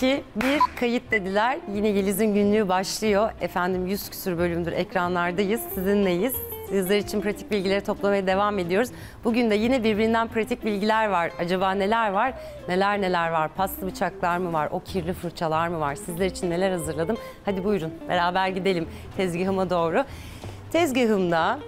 2, 1 kayıt dediler. Yine Yeliz'in günlüğü başlıyor. Efendim 100 küsur bölümdür ekranlardayız. Sizinleyiz. Sizler için pratik bilgileri toplamaya devam ediyoruz. Bugün de yine birbirinden pratik bilgiler var. Acaba neler var? Neler neler var? Paslı bıçaklar mı var? O kirli fırçalar mı var? Sizler için neler hazırladım? Hadi buyurun beraber gidelim tezgahıma doğru. Tezgahımda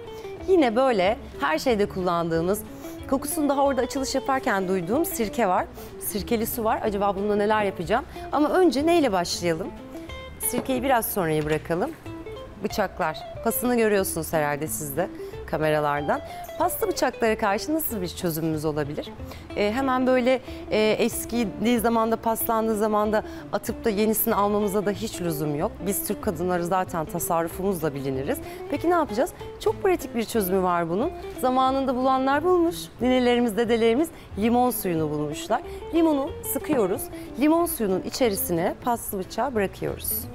yine böyle her şeyde kullandığımız Kokusunu daha orada açılış yaparken duyduğum sirke var. Sirkeli su var. Acaba bununla neler yapacağım? Ama önce neyle başlayalım? Sirkeyi biraz sonraya bırakalım. Bıçaklar. Pasını görüyorsunuz herhalde siz de kameralardan. Pasta bıçaklara karşı nasıl bir çözümümüz olabilir? Ee, hemen böyle e, eskidiği zamanda, paslandığı zamanda atıp da yenisini almamıza da hiç lüzum yok. Biz Türk kadınları zaten tasarrufumuzla biliniriz. Peki ne yapacağız? Çok pratik bir çözümü var bunun. Zamanında bulanlar bulmuş. Ninelerimiz, dedelerimiz limon suyunu bulmuşlar. Limonu sıkıyoruz. Limon suyunun içerisine paslı bıçağı bırakıyoruz.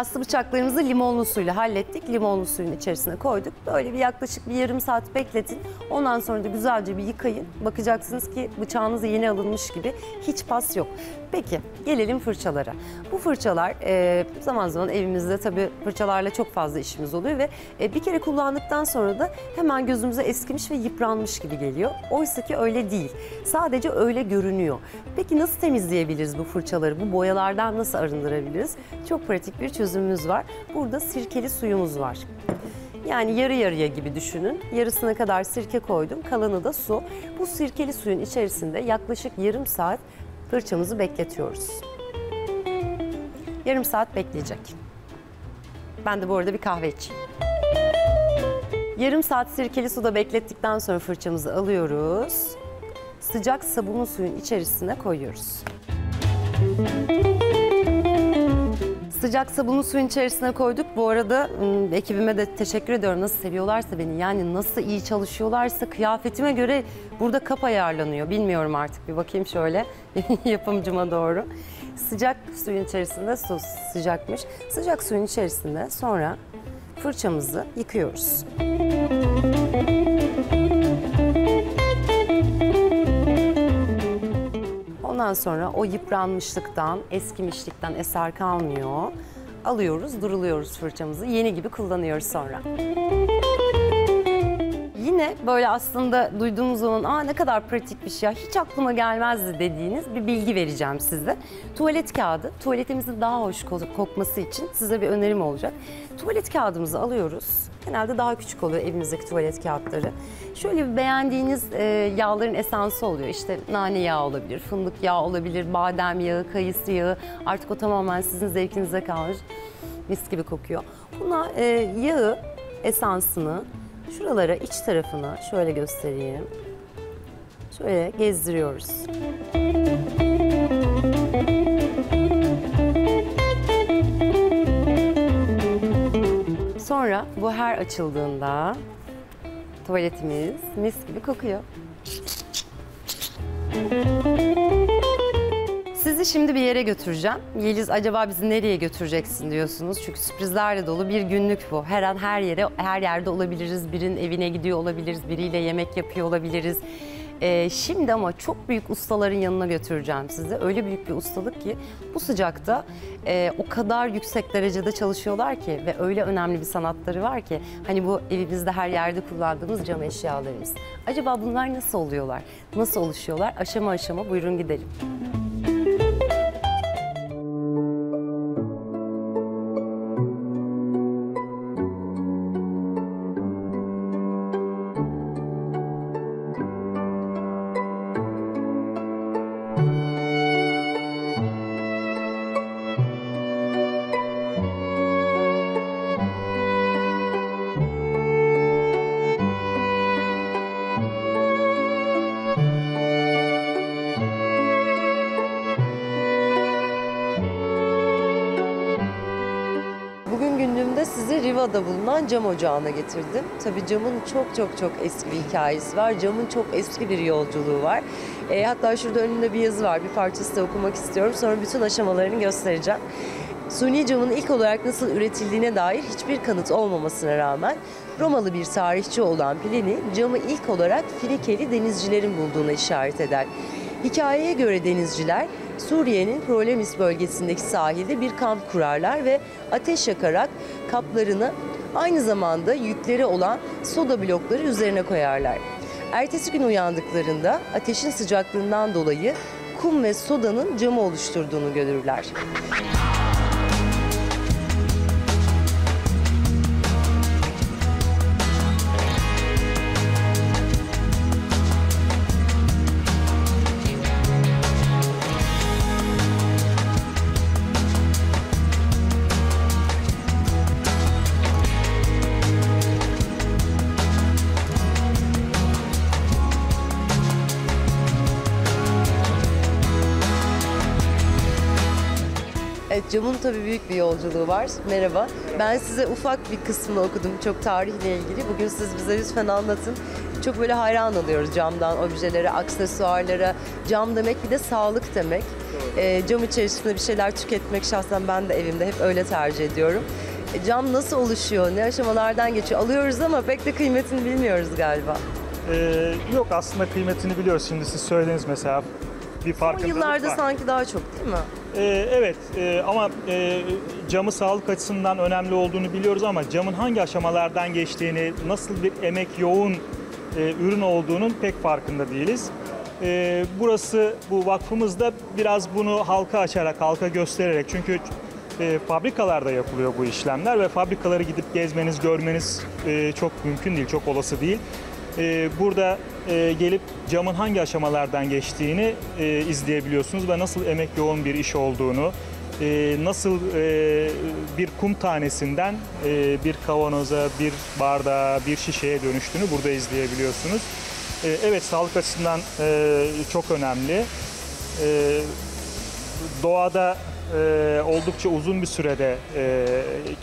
Paslı bıçaklarımızı limonlu suyla hallettik. Limonlu suyun içerisine koyduk. Böyle bir yaklaşık bir yarım saat bekletin. Ondan sonra da güzelce bir yıkayın. Bakacaksınız ki bıçağınız yeni alınmış gibi. Hiç pas yok. Peki gelelim fırçalara. Bu fırçalar e, zaman zaman evimizde tabii fırçalarla çok fazla işimiz oluyor ve e, bir kere kullandıktan sonra da hemen gözümüze eskimiş ve yıpranmış gibi geliyor. Oysa ki öyle değil. Sadece öyle görünüyor. Peki nasıl temizleyebiliriz bu fırçaları? Bu boyalardan nasıl arındırabiliriz? Çok pratik bir çözümümüz var. Burada sirkeli suyumuz var. Yani yarı yarıya gibi düşünün. Yarısına kadar sirke koydum, kalanı da su. Bu sirkeli suyun içerisinde yaklaşık yarım saat fırçamızı bekletiyoruz. Yarım saat bekleyecek. Ben de bu arada bir kahve içeyim. Yarım saat sirkeli suda beklettikten sonra fırçamızı alıyoruz. Sıcak sabunlu suyun içerisine koyuyoruz. Sıcak sabunlu suyun içerisine koyduk. Bu arada ekibime de teşekkür ediyorum. Nasıl seviyorlarsa beni yani nasıl iyi çalışıyorlarsa kıyafetime göre burada kap ayarlanıyor. Bilmiyorum artık bir bakayım şöyle yapımcıma doğru. Sıcak suyun içerisinde su sıcakmış. Sıcak suyun içerisinde sonra fırçamızı yıkıyoruz. Ondan sonra o yıpranmışlıktan, eskimişlikten eser kalmıyor. Alıyoruz, duruluyoruz fırçamızı. Yeni gibi kullanıyoruz sonra. Yine böyle aslında duyduğumuz zaman Aa, ne kadar pratikmiş ya hiç aklıma gelmezdi dediğiniz bir bilgi vereceğim size. Tuvalet kağıdı, tuvaletimizin daha hoş ko- kokması için size bir önerim olacak. Tuvalet kağıdımızı alıyoruz. Genelde daha küçük oluyor evimizdeki tuvalet kağıtları. Şöyle bir beğendiğiniz e, yağların esansı oluyor. İşte nane yağı olabilir, fındık yağı olabilir, badem yağı, kayısı yağı. Artık o tamamen sizin zevkinize kalmış. Mis gibi kokuyor. Buna e, yağı, esansını şuralara iç tarafına şöyle göstereyim. Şöyle gezdiriyoruz. Sonra bu her açıldığında tuvaletimiz mis gibi kokuyor. Sizi şimdi bir yere götüreceğim. Yeliz acaba bizi nereye götüreceksin diyorsunuz. Çünkü sürprizlerle dolu bir günlük bu. Her an her yere, her yerde olabiliriz. Birinin evine gidiyor olabiliriz. Biriyle yemek yapıyor olabiliriz. Ee, şimdi ama çok büyük ustaların yanına götüreceğim sizi. Öyle büyük bir ustalık ki bu sıcakta e, o kadar yüksek derecede çalışıyorlar ki ve öyle önemli bir sanatları var ki hani bu evimizde her yerde kullandığımız cam eşyalarımız. Acaba bunlar nasıl oluyorlar? Nasıl oluşuyorlar? Aşama aşama buyurun gidelim. Bugün günlüğümde sizi Riva'da bulunan cam ocağına getirdim. Tabii camın çok çok çok eski bir hikayesi var. Camın çok eski bir yolculuğu var. E, hatta şurada önünde bir yazı var. Bir parçası da okumak istiyorum. Sonra bütün aşamalarını göstereceğim. Suni camın ilk olarak nasıl üretildiğine dair hiçbir kanıt olmamasına rağmen Romalı bir tarihçi olan Pliny camı ilk olarak Finikeli denizcilerin bulduğuna işaret eder. Hikayeye göre denizciler Suriye'nin Prolemis bölgesindeki sahilde bir kamp kurarlar ve ateş yakarak kaplarını aynı zamanda yükleri olan soda blokları üzerine koyarlar. Ertesi gün uyandıklarında ateşin sıcaklığından dolayı kum ve sodanın camı oluşturduğunu görürler. Evet camın tabii büyük bir yolculuğu var. Merhaba. Ben size ufak bir kısmını okudum çok tarihle ilgili. Bugün siz bize lütfen anlatın. Çok böyle hayran oluyoruz camdan objelere, aksesuarlara. Cam demek bir de sağlık demek. Ee, cam içerisinde bir şeyler tüketmek şahsen ben de evimde hep öyle tercih ediyorum. E, cam nasıl oluşuyor, ne aşamalardan geçiyor? Alıyoruz ama pek de kıymetini bilmiyoruz galiba. Ee, yok aslında kıymetini biliyoruz. Şimdi siz söylediniz mesela bir farkındalık yıllarda var. sanki daha çok değil mi? Ee, evet e, ama e, camı sağlık açısından önemli olduğunu biliyoruz ama camın hangi aşamalardan geçtiğini, nasıl bir emek yoğun e, ürün olduğunun pek farkında değiliz. E, burası, bu vakfımızda biraz bunu halka açarak, halka göstererek çünkü e, fabrikalarda yapılıyor bu işlemler ve fabrikaları gidip gezmeniz, görmeniz e, çok mümkün değil, çok olası değil. E, burada e, gelip camın hangi aşamalardan geçtiğini e, izleyebiliyorsunuz ve nasıl emek yoğun bir iş olduğunu, e, nasıl e, bir kum tanesinden e, bir kavanoza, bir bardağa, bir şişeye dönüştüğünü burada izleyebiliyorsunuz. E, evet sağlık açısından e, çok önemli. E, doğada e, oldukça uzun bir sürede e,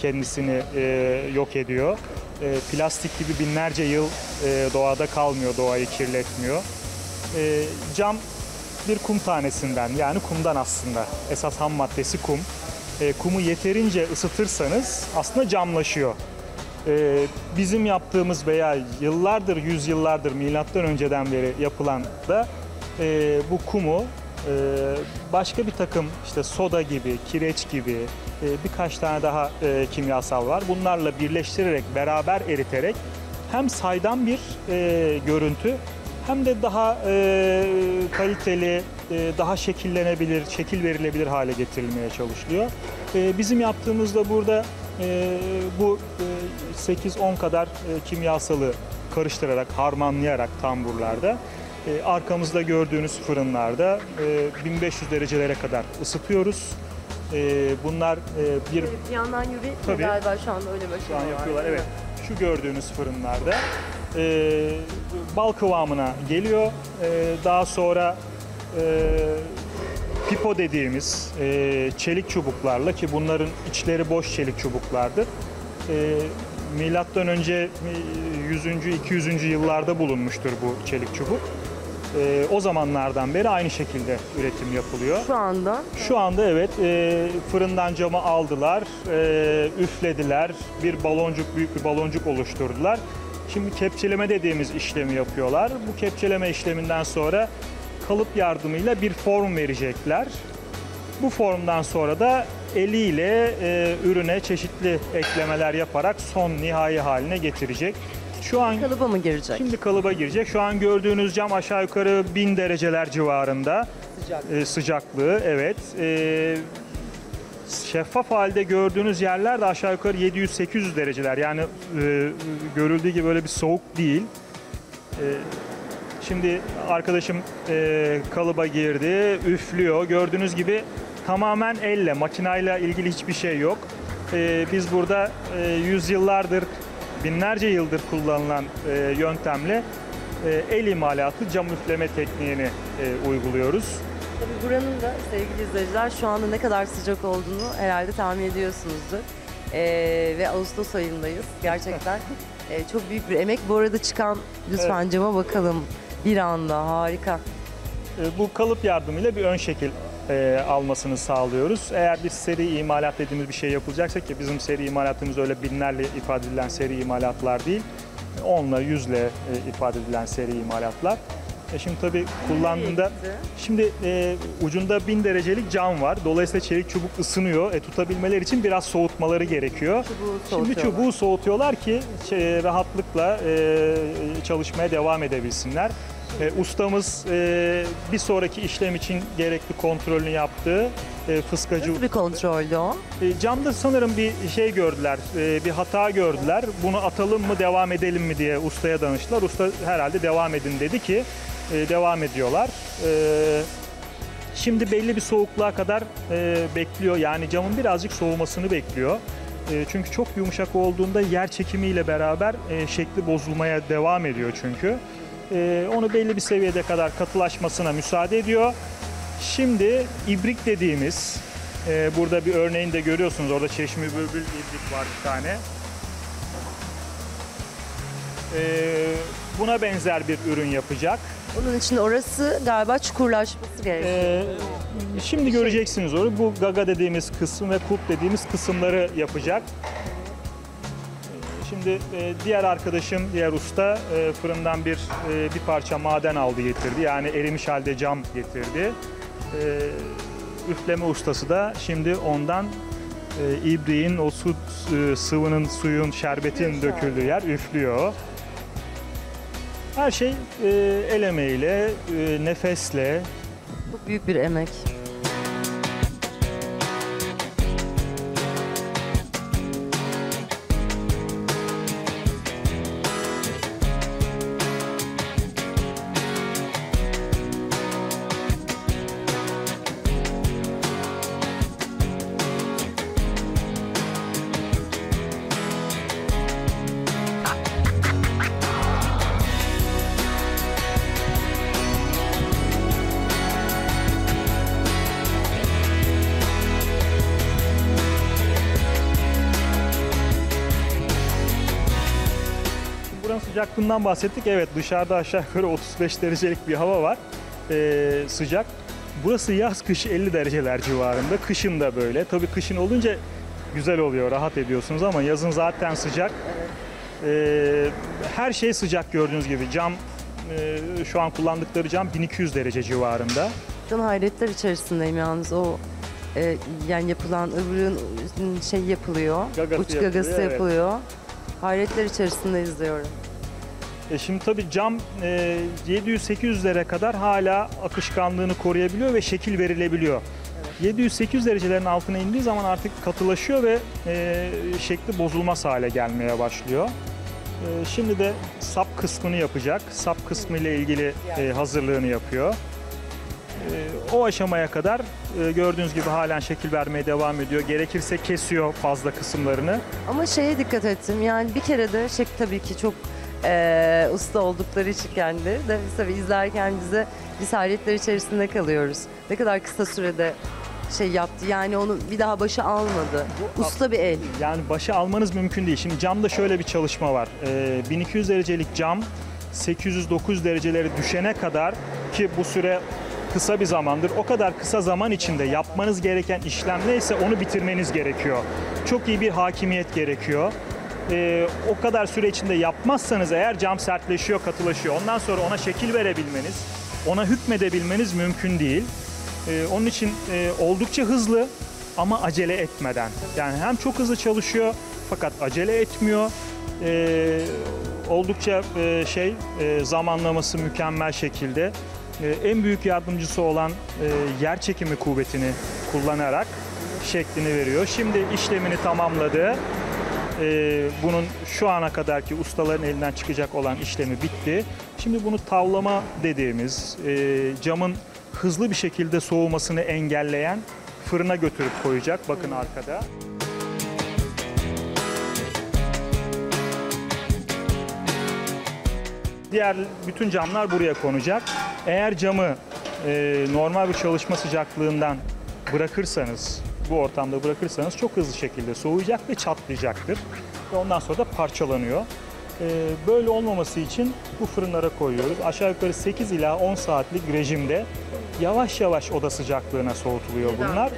kendisini e, yok ediyor. E, plastik gibi binlerce yıl e, doğada kalmıyor, doğayı kirletmiyor. E, cam bir kum tanesinden yani kumdan aslında. Esas ham maddesi kum. E, kumu yeterince ısıtırsanız aslında camlaşıyor. E, bizim yaptığımız veya yıllardır, yüzyıllardır milattan önceden beri yapılan da e, bu kumu başka bir takım işte soda gibi, kireç gibi e, birkaç tane daha e, kimyasal var. Bunlarla birleştirerek, beraber eriterek hem saydam bir e, görüntü hem de daha kaliteli, daha şekillenebilir, şekil verilebilir hale getirilmeye çalışılıyor. Bizim yaptığımızda burada bu e, 8-10 kadar kimyasalı karıştırarak, harmanlayarak tamburlarda e, arkamızda gördüğünüz fırınlarda e, 1500 derecelere kadar ısıtıyoruz. E, bunlar e, bir Evet, bir yandan yürüyüp Tabii. galiba şu anda öyle bir şu an var, yapıyorlar. mi? Evet. Şu gördüğünüz fırınlarda e, bal kıvamına geliyor. E, daha sonra e, pipo dediğimiz e, çelik çubuklarla ki bunların içleri boş çelik çubuklardır. E, milattan önce e, 100. 200. yıllarda bulunmuştur bu çelik çubuk. E, o zamanlardan beri aynı şekilde üretim yapılıyor. Şu anda Şu anda evet e, fırından camı aldılar, e, üflediler, bir baloncuk büyük bir baloncuk oluşturdular. Şimdi kepçeleme dediğimiz işlemi yapıyorlar. Bu kepçeleme işleminden sonra kalıp yardımıyla bir form verecekler. Bu formdan sonra da eliyle e, ürüne çeşitli eklemeler yaparak son nihai haline getirecek. Şu an kalıba mı girecek? Şimdi kalıba girecek. Şu an gördüğünüz cam aşağı yukarı 1000 dereceler civarında Sıcak. e, sıcaklığı. Evet. E, şeffaf halde gördüğünüz yerler de aşağı yukarı 700-800 dereceler. Yani e, görüldüğü gibi böyle bir soğuk değil. E, şimdi arkadaşım e, kalıba girdi, üflüyor. Gördüğünüz gibi tamamen elle, makinayla ilgili hiçbir şey yok. E, biz burada e, yüzyıllardır, binlerce yıldır kullanılan e, yöntemle e, el imalatı cam üfleme tekniğini e, uyguluyoruz. Tabii buranın da sevgili izleyiciler şu anda ne kadar sıcak olduğunu herhalde tahmin ediyorsunuzdur. Ee, ve Ağustos ayındayız. Gerçekten e, çok büyük bir emek. Bu arada çıkan lütfen cama bakalım. Bir anda harika. E, Bu kalıp yardımıyla bir ön şekil e, almasını sağlıyoruz. Eğer bir seri imalat dediğimiz bir şey yapılacaksa ki bizim seri imalatımız öyle binlerle ifade edilen seri imalatlar değil. Onla, yüzle e, ifade edilen seri imalatlar. E şimdi tabii kullandığında şimdi e, ucunda 1000 derecelik cam var. Dolayısıyla çelik çubuk ısınıyor. E, tutabilmeleri için biraz soğutmaları gerekiyor. Çubuğu Şimdi çubuğu soğutuyorlar ki şey, rahatlıkla e, çalışmaya devam edebilsinler. E, ustamız e, bir sonraki işlem için gerekli kontrolünü yaptı. E, fıskacı Nasıl bir kontroldü o? e, Camda sanırım bir şey gördüler, e, bir hata gördüler. Bunu atalım mı, devam edelim mi diye ustaya danıştılar. Usta herhalde devam edin dedi ki e, devam ediyorlar. E, Şimdi belli bir soğukluğa kadar e, bekliyor. Yani camın birazcık soğumasını bekliyor. E, Çünkü çok yumuşak olduğunda yer çekimiyle beraber e, şekli bozulmaya devam ediyor çünkü. E, Onu belli bir seviyede kadar katılaşmasına müsaade ediyor. Şimdi ibrik dediğimiz, e, burada bir örneğini de görüyorsunuz. Orada çeşmi bülbül ibrik var bir tane. E, Buna benzer bir ürün yapacak. Onun için orası galiba çukurlaşması gerekiyor. Ee, şimdi göreceksiniz onu. Bu gaga dediğimiz kısım ve kulp dediğimiz kısımları yapacak. Şimdi e, diğer arkadaşım, diğer usta e, fırından bir e, bir parça maden aldı getirdi. Yani erimiş halde cam getirdi. Ee, Üfleme ustası da şimdi ondan e, ibriğin o su e, sıvının, suyun, şerbetin döküldüğü yer üflüyor. Her şey e, el emeğiyle, e, nefesle, Çok büyük bir emek. Sıcaklığından bahsettik. Evet dışarıda aşağı yukarı 35 derecelik bir hava var. Ee, sıcak. Burası yaz kış 50 dereceler civarında. Kışın da böyle. Tabii kışın olunca güzel oluyor, rahat ediyorsunuz ama yazın zaten sıcak. Ee, her şey sıcak gördüğünüz gibi. Cam e, şu an kullandıkları cam 1200 derece civarında. Ben hayretler içerisindeyim yalnız o e, yani yapılan öbürün şey yapılıyor. Gagası uç gagası yapılıyor, evet. yapılıyor. Hayretler içerisinde izliyorum. E şimdi tabii cam e, 700-800'lere kadar hala akışkanlığını koruyabiliyor ve şekil verilebiliyor. 700-800 derecelerin altına indiği zaman artık katılaşıyor ve e, şekli bozulmaz hale gelmeye başlıyor. E, şimdi de sap kısmını yapacak. Sap kısmı ile ilgili e, hazırlığını yapıyor. E, o aşamaya kadar e, gördüğünüz gibi halen şekil vermeye devam ediyor. Gerekirse kesiyor fazla kısımlarını. Ama şeye dikkat ettim yani bir kere de şey tabii ki çok e, usta oldukları için kendileri de biz tabii izlerken bize biz hayretler içerisinde kalıyoruz. Ne kadar kısa sürede şey yaptı yani onu bir daha başa almadı. Usta bir el. Yani başa almanız mümkün değil. Şimdi camda şöyle bir çalışma var. Ee, 1200 derecelik cam 800-900 dereceleri düşene kadar ki bu süre kısa bir zamandır. O kadar kısa zaman içinde yapmanız gereken işlem neyse onu bitirmeniz gerekiyor. Çok iyi bir hakimiyet gerekiyor. Ee, o kadar süre içinde yapmazsanız eğer cam sertleşiyor, katılaşıyor. Ondan sonra ona şekil verebilmeniz, ona hükmedebilmeniz mümkün değil. Ee, onun için e, oldukça hızlı ama acele etmeden. Yani hem çok hızlı çalışıyor fakat acele etmiyor. Ee, oldukça e, şey e, zamanlaması mükemmel şekilde. E, en büyük yardımcısı olan e, yer çekimi kuvvetini kullanarak şeklini veriyor. Şimdi işlemini tamamladı. Ee, bunun şu ana kadarki ustaların elinden çıkacak olan işlemi bitti. Şimdi bunu tavlama dediğimiz e, camın hızlı bir şekilde soğumasını engelleyen fırına götürüp koyacak. Bakın arkada. Diğer bütün camlar buraya konacak. Eğer camı e, normal bir çalışma sıcaklığından bırakırsanız, bu ortamda bırakırsanız çok hızlı şekilde soğuyacak ve çatlayacaktır. Ve ondan sonra da parçalanıyor. E, böyle olmaması için bu fırınlara koyuyoruz. Aşağı yukarı 8 ila 10 saatlik rejimde yavaş yavaş oda sıcaklığına soğutuluyor bunlar.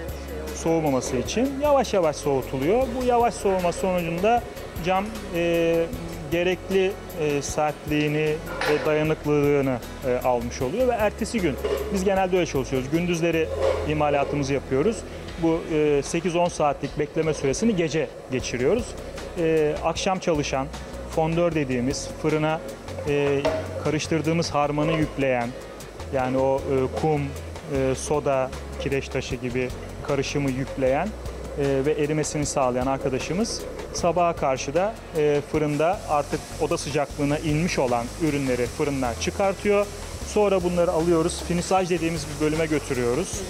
Soğumaması için yavaş yavaş soğutuluyor. Bu yavaş soğuma sonucunda cam e, gerekli e, sertliğini ve dayanıklılığını e, almış oluyor ve ertesi gün biz genelde öyle çalışıyoruz. Gündüzleri imalatımızı yapıyoruz. Bu e, 8-10 saatlik bekleme süresini gece geçiriyoruz. E, akşam çalışan fondör dediğimiz fırına e, karıştırdığımız harmanı yükleyen yani o e, kum, e, soda, kireç taşı gibi karışımı yükleyen e, ve erimesini sağlayan arkadaşımız sabaha karşı da e, fırında artık oda sıcaklığına inmiş olan ürünleri fırından çıkartıyor. Sonra bunları alıyoruz, finisaj dediğimiz bir bölüme götürüyoruz.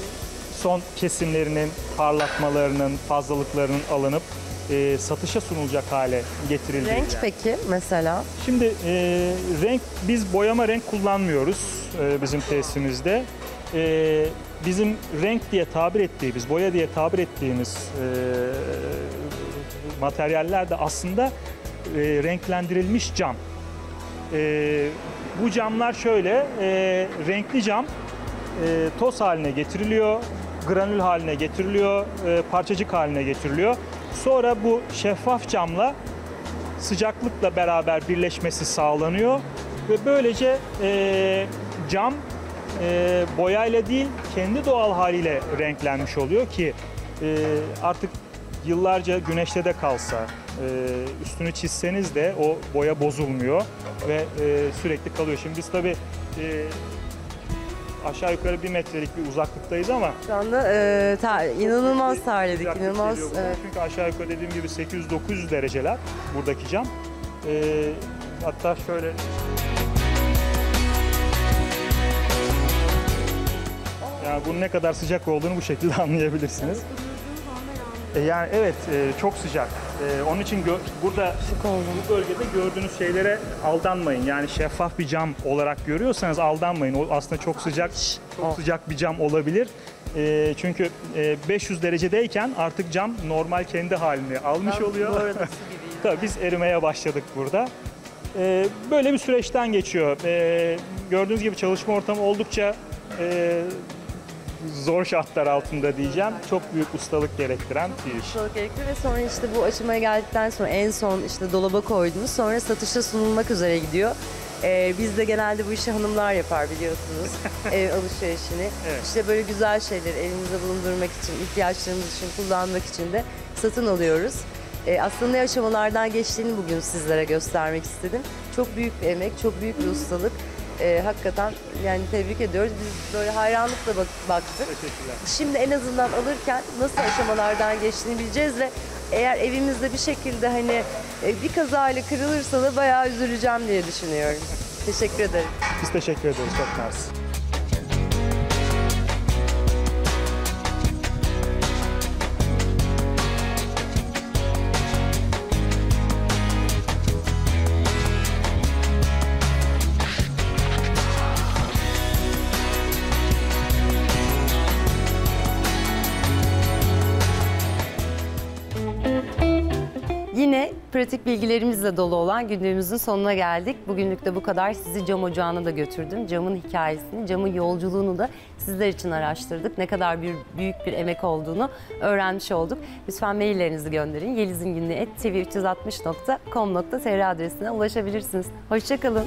Son kesimlerinin, parlatmalarının, fazlalıklarının alınıp e, satışa sunulacak hale getirildiği. Renk peki mesela? Şimdi e, renk biz boyama renk kullanmıyoruz e, bizim tesisimizde. E, bizim renk diye tabir ettiğimiz, boya diye tabir ettiğimiz e, materyaller de aslında e, renklendirilmiş cam. E, bu camlar şöyle, e, renkli cam e, toz haline getiriliyor, granül haline getiriliyor, e, parçacık haline getiriliyor. Sonra bu şeffaf camla sıcaklıkla beraber birleşmesi sağlanıyor ve böylece e, cam e, boyayla değil kendi doğal haliyle renklenmiş oluyor ki artık yıllarca güneşte de kalsa üstünü çizseniz de o boya bozulmuyor ve sürekli kalıyor. Şimdi biz tabii aşağı yukarı bir metrelik bir uzaklıktayız ama Şu anda e, ta- inanılmaz terledik. İnanılmaz. buna. evet. Çünkü aşağı yukarı dediğim gibi 800-900 dereceler buradaki cam. Ee, hatta şöyle yani bunun ne kadar sıcak olduğunu bu şekilde anlayabilirsiniz. E, yani evet e, çok sıcak. E, onun için burada bu bölgede gördüğünüz şeylere aldanmayın. Yani şeffaf bir cam olarak görüyorsanız aldanmayın. O aslında çok sıcak, çok sıcak bir cam olabilir. E, çünkü e, 500 derecedeyken artık cam normal kendi halini almış oluyor. Tabii biz erimeye başladık burada. E, böyle bir süreçten geçiyor. E, gördüğünüz gibi çalışma ortamı oldukça e, zor şartlar altında diyeceğim. Çok büyük ustalık gerektiren bir iş. Ustalık gerekiyor ve sonra işte bu aşamaya geldikten sonra en son işte dolaba koydunuz. Sonra satışa sunulmak üzere gidiyor. Ee, biz de genelde bu işi hanımlar yapar biliyorsunuz. Ev alışverişini. Evet. İşte böyle güzel şeyleri elimizde bulundurmak için, ihtiyaçlarımız için kullanmak için de satın alıyoruz. Ee, aslında ne aşamalardan geçtiğini bugün sizlere göstermek istedim. Çok büyük bir emek, çok büyük bir ustalık. Ee, hakikaten yani tebrik ediyoruz. Biz böyle hayranlıkla bak- baktık. Teşekkürler. Şimdi en azından alırken nasıl aşamalardan geçtiğini bileceğiz ve eğer evimizde bir şekilde hani e, bir kazayla kırılırsa da bayağı üzüleceğim diye düşünüyorum. Teşekkür ederim. Biz teşekkür ederiz. Çok mersi. Pratik bilgilerimizle dolu olan günlüğümüzün sonuna geldik. Bugünlük de bu kadar. Sizi cam ocağına da götürdüm. Camın hikayesini, camın yolculuğunu da sizler için araştırdık. Ne kadar bir büyük bir emek olduğunu öğrenmiş olduk. Lütfen maillerinizi gönderin. Yeliz'in günlüğü tv360.com.tr adresine ulaşabilirsiniz. Hoşçakalın.